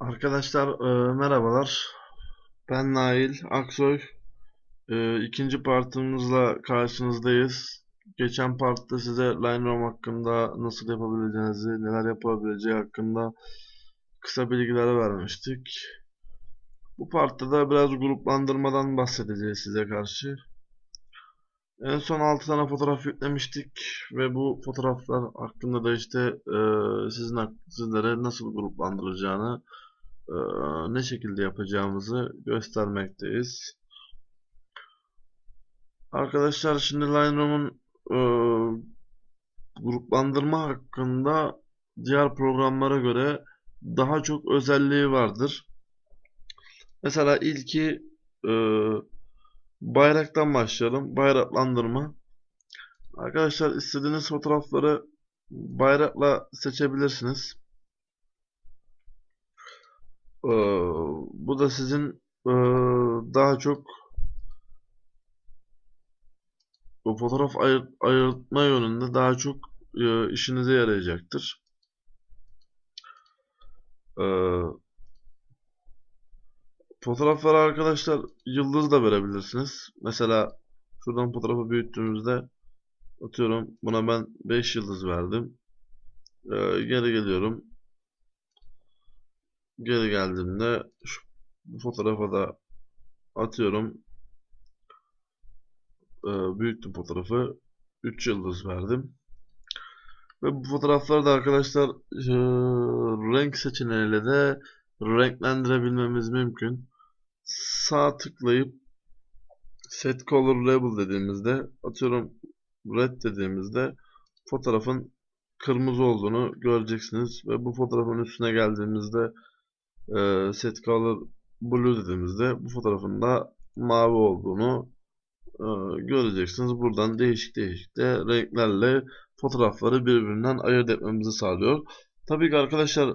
Arkadaşlar e, merhabalar. Ben Nail Aksoy. E, ikinci partımızla karşınızdayız. Geçen partta size Lineroom hakkında nasıl yapabileceğinizi, neler yapabileceği hakkında kısa bilgiler vermiştik. Bu partta da biraz gruplandırmadan bahsedeceğiz size karşı. En son 6 tane fotoğraf yüklemiştik ve bu fotoğraflar hakkında da işte e, sizin sizlere nasıl gruplandıracağını ne şekilde yapacağımızı göstermekteyiz. Arkadaşlar şimdi Lineroom'un e, gruplandırma hakkında diğer programlara göre daha çok özelliği vardır. Mesela ilki e, bayraktan başlayalım. Bayraklandırma. Arkadaşlar istediğiniz fotoğrafları bayrakla seçebilirsiniz. Ee, bu da sizin e, daha çok bu fotoğraf ayırt, ayırtma yönünde daha çok e, işinize yarayacaktır. Ee, fotoğraflara arkadaşlar yıldız da verebilirsiniz. Mesela şuradan fotoğrafı büyüttüğümüzde atıyorum buna ben 5 yıldız verdim. Ee, geri geliyorum. Geri geldiğimde şu bu fotoğrafa da atıyorum. Ee, büyüttüm fotoğrafı. 3 yıldız verdim. Ve bu fotoğrafları da arkadaşlar e, renk seçeneğiyle de renklendirebilmemiz mümkün. Sağ tıklayıp Set Color Label dediğimizde atıyorum Red dediğimizde fotoğrafın kırmızı olduğunu göreceksiniz. Ve bu fotoğrafın üstüne geldiğimizde e, Set Color Blue dediğimizde bu fotoğrafın da mavi olduğunu e, göreceksiniz. Buradan değişik değişik de renklerle fotoğrafları birbirinden ayırt etmemizi sağlıyor. Tabii ki arkadaşlar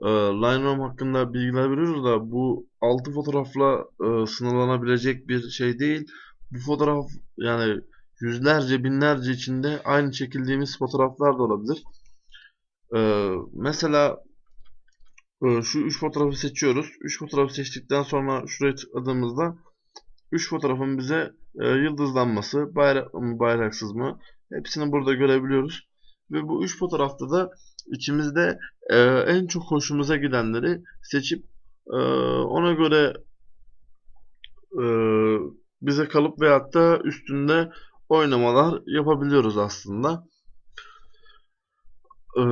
e, Lightroom hakkında bilgiler veriyoruz da bu 6 fotoğrafla e, sınırlanabilecek bir şey değil. Bu fotoğraf yani yüzlerce binlerce içinde aynı çekildiğimiz fotoğraflar da olabilir. E, mesela şu 3 fotoğrafı seçiyoruz. 3 fotoğrafı seçtikten sonra şuraya tıkladığımızda 3 fotoğrafın bize e, yıldızlanması, bayrak mı bayraksız mı hepsini burada görebiliyoruz. Ve bu 3 fotoğrafta da içimizde e, en çok hoşumuza gidenleri seçip e, ona göre bize kalıp veyahut da üstünde oynamalar yapabiliyoruz aslında. Ee,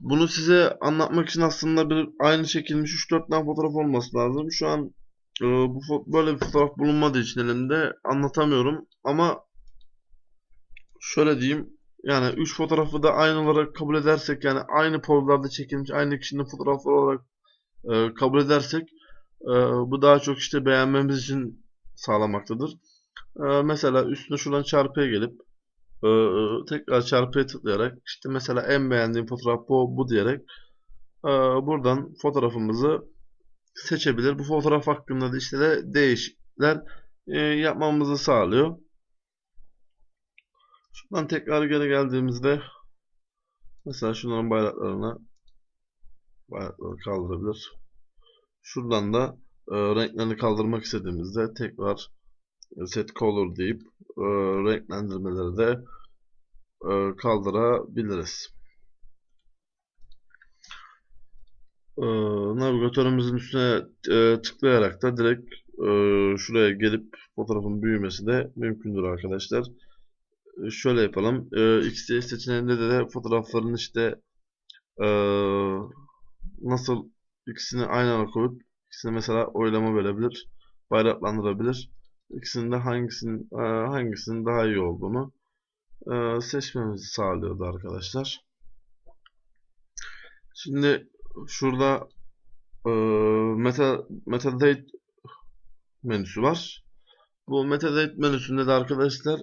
bunu size anlatmak için aslında bir aynı çekilmiş 3-4 tane fotoğraf olması lazım. Şu an e, bu böyle bir fotoğraf bulunmadığı için elimde anlatamıyorum. Ama şöyle diyeyim. Yani 3 fotoğrafı da aynı olarak kabul edersek yani aynı pozlarda çekilmiş aynı kişinin fotoğrafları olarak e, kabul edersek e, bu daha çok işte beğenmemiz için sağlamaktadır. E, mesela üstüne şuradan çarpıya gelip e, tekrar çarpıya tıklayarak işte mesela en beğendiğim fotoğraf bu, bu diyerek e, buradan fotoğrafımızı seçebilir. Bu fotoğraf hakkında da işte de değişiklikler e, yapmamızı sağlıyor. Şuradan tekrar geri geldiğimizde mesela şunların bayraklarını bayrakları kaldırabilir. Şuradan da e, renklerini kaldırmak istediğimizde tekrar set color deyip e, renklendirmeleri de e, kaldırabiliriz. E, navigatörümüzün üstüne e, tıklayarak da direkt e, şuraya gelip fotoğrafın büyümesi de mümkündür arkadaşlar. E, şöyle yapalım. E, XD seçeneğinde de, de fotoğrafların işte e, nasıl ikisini aynı anda koyup ikisini mesela oylama verebilir, bayraklandırabilir. İkisinde hangisinin e, hangisinin daha iyi olduğunu e, seçmemizi sağlıyordu arkadaşlar. Şimdi şurada e, meta metadate menüsü var. Bu metadate menüsünde de arkadaşlar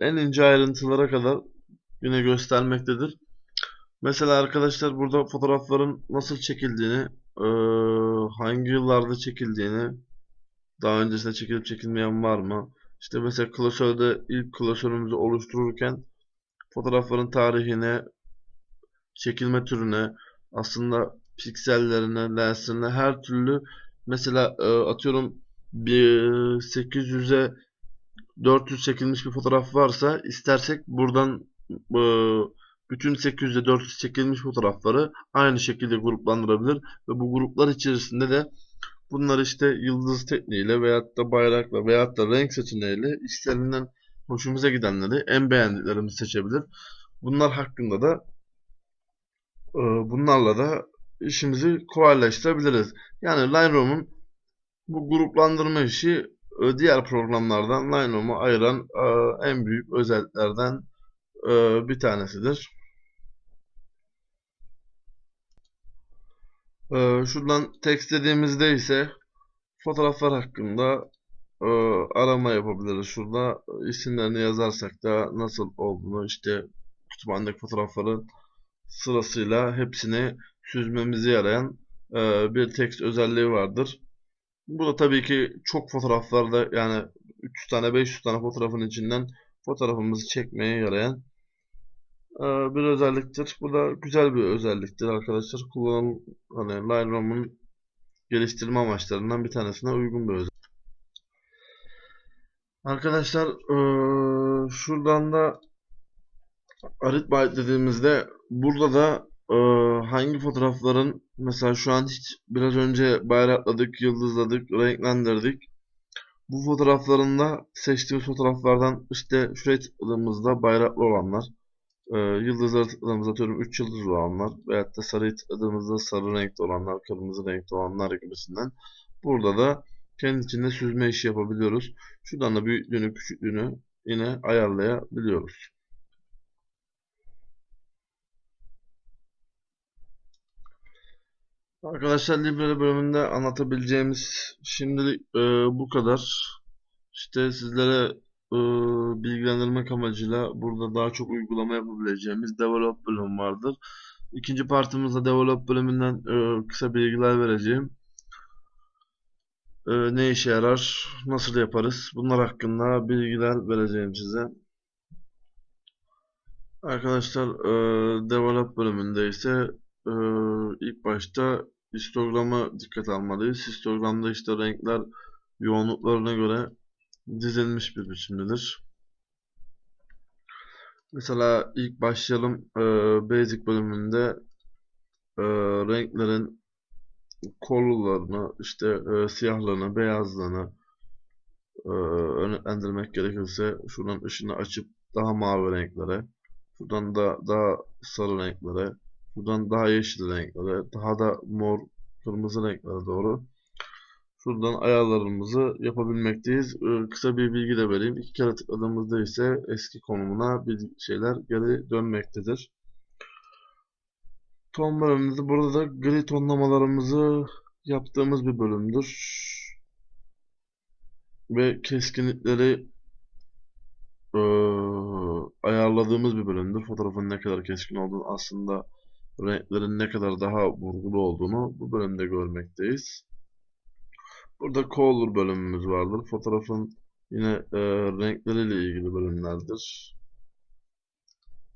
en ince ayrıntılara kadar yine göstermektedir. Mesela arkadaşlar burada fotoğrafların nasıl çekildiğini, hangi yıllarda çekildiğini, daha öncesinde çekilip çekilmeyen var mı? İşte mesela klasörde ilk klasörümüzü oluştururken fotoğrafların tarihine, çekilme türüne, aslında piksellerine, lensine her türlü mesela e, atıyorum bir 800'e 400 çekilmiş bir fotoğraf varsa istersek buradan e, bütün 800'e 400 çekilmiş fotoğrafları aynı şekilde gruplandırabilir ve bu gruplar içerisinde de bunlar işte yıldız tekniğiyle veyahut da bayrakla veyahut da renk seçeneğiyle istenilen hoşumuza gidenleri en beğendiklerimizi seçebilir. Bunlar hakkında da e, bunlarla da işimizi kolaylaştırabiliriz. Yani Lightroom'un bu gruplandırma işi e, diğer programlardan Lightroom'u ayıran e, en büyük özelliklerden e, bir tanesidir. E, şuradan text dediğimizde ise fotoğraflar hakkında e, arama yapabiliriz. Şurada isimlerini yazarsak da nasıl olduğunu işte kütüphanedeki fotoğrafların sırasıyla hepsini süzmemize yarayan e, bir text özelliği vardır. Bu da tabii ki çok fotoğraflarda yani 300 tane 500 tane fotoğrafın içinden fotoğrafımızı çekmeye yarayan bir özelliktir. Bu da güzel bir özelliktir arkadaşlar. Kullanım hani Lightroom'un geliştirme amaçlarından bir tanesine uygun bir özellik. Arkadaşlar e, şuradan da Arid Byte dediğimizde burada da e, hangi fotoğrafların mesela şu an hiç biraz önce bayrakladık, yıldızladık, renklendirdik. Bu fotoğraflarında seçtiğimiz fotoğraflardan işte şuraya tıkladığımızda bayraklı olanlar, e, yıldızlara tıkladığımızda atıyorum 3 yıldız olanlar veyahut da sarıya tıkladığımızda sarı renkli olanlar, kırmızı renkli olanlar gibisinden. Burada da kendi içinde süzme işi yapabiliyoruz. Şuradan da büyüklüğünü, küçüklüğünü yine ayarlayabiliyoruz. Arkadaşlar Libre bölümünde anlatabileceğimiz şimdilik e, bu kadar. İşte sizlere e, bilgilendirmek amacıyla burada daha çok uygulama yapabileceğimiz Develop bölüm vardır. İkinci partımızda Develop bölümünden e, kısa bilgiler vereceğim. E, ne işe yarar, nasıl yaparız bunlar hakkında bilgiler vereceğim size. Arkadaşlar e, Develop bölümünde ise e, ilk başta histograma dikkat almalıyız. Histogramda işte renkler yoğunluklarına göre dizilmiş bir biçimdedir. Mesela ilk başlayalım e, Basic bölümünde e, renklerin korularını, işte e, siyahlarını, beyazlarını e, örneklendirmek gerekirse şuradan ışını açıp daha mavi renklere, şuradan da daha sarı renklere, Buradan daha yeşil renklere, daha da mor, kırmızı renklere doğru şuradan ayarlarımızı yapabilmekteyiz. Ee, kısa bir bilgi de vereyim. İki kere tıkladığımızda ise eski konumuna bir şeyler geri dönmektedir. Ton bölümümüzde burada da gri tonlamalarımızı yaptığımız bir bölümdür. Ve keskinlikleri e, ayarladığımız bir bölümdür. Fotoğrafın ne kadar keskin olduğunu aslında renklerin ne kadar daha vurgulu olduğunu bu bölümde görmekteyiz. Burada Color bölümümüz vardır. Fotoğrafın yine e, renkleriyle ilgili bölümlerdir.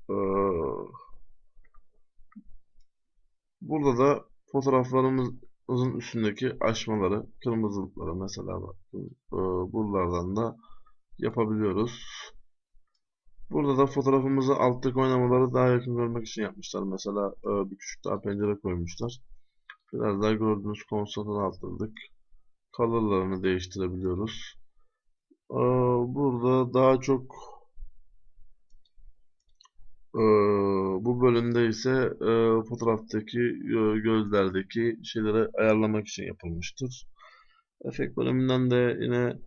E, burada da fotoğraflarımızın üstündeki açmaları, kırmızılıkları mesela bakın, e, buralardan da yapabiliyoruz. Burada da fotoğrafımızı alttaki oynamaları daha yakın görmek için yapmışlar. Mesela e, bir küçük daha pencere koymuşlar. Biraz daha gördüğünüz konsoldan arttırdık. Color'larını değiştirebiliyoruz. E, burada daha çok e, bu bölümde ise fotoğraftaki gözlerdeki şeyleri ayarlamak için yapılmıştır. Efekt bölümünden de yine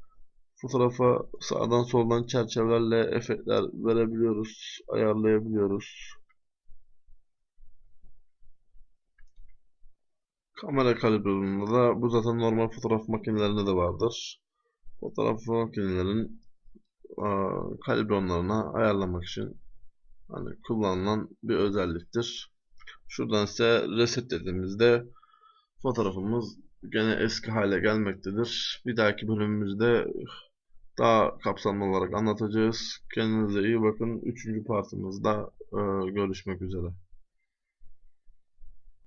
Fotoğrafa sağdan soldan çerçevelerle efektler verebiliyoruz, ayarlayabiliyoruz. Kamera kalibrasyonunda da bu zaten normal fotoğraf makinelerinde de vardır. Fotoğraf makinelerin kalibronlarına ayarlamak için hani kullanılan bir özelliktir. Şuradan ise reset dediğimizde fotoğrafımız gene eski hale gelmektedir. Bir dahaki bölümümüzde daha kapsamlı olarak anlatacağız. Kendinize iyi bakın. Üçüncü partımızda e, görüşmek üzere.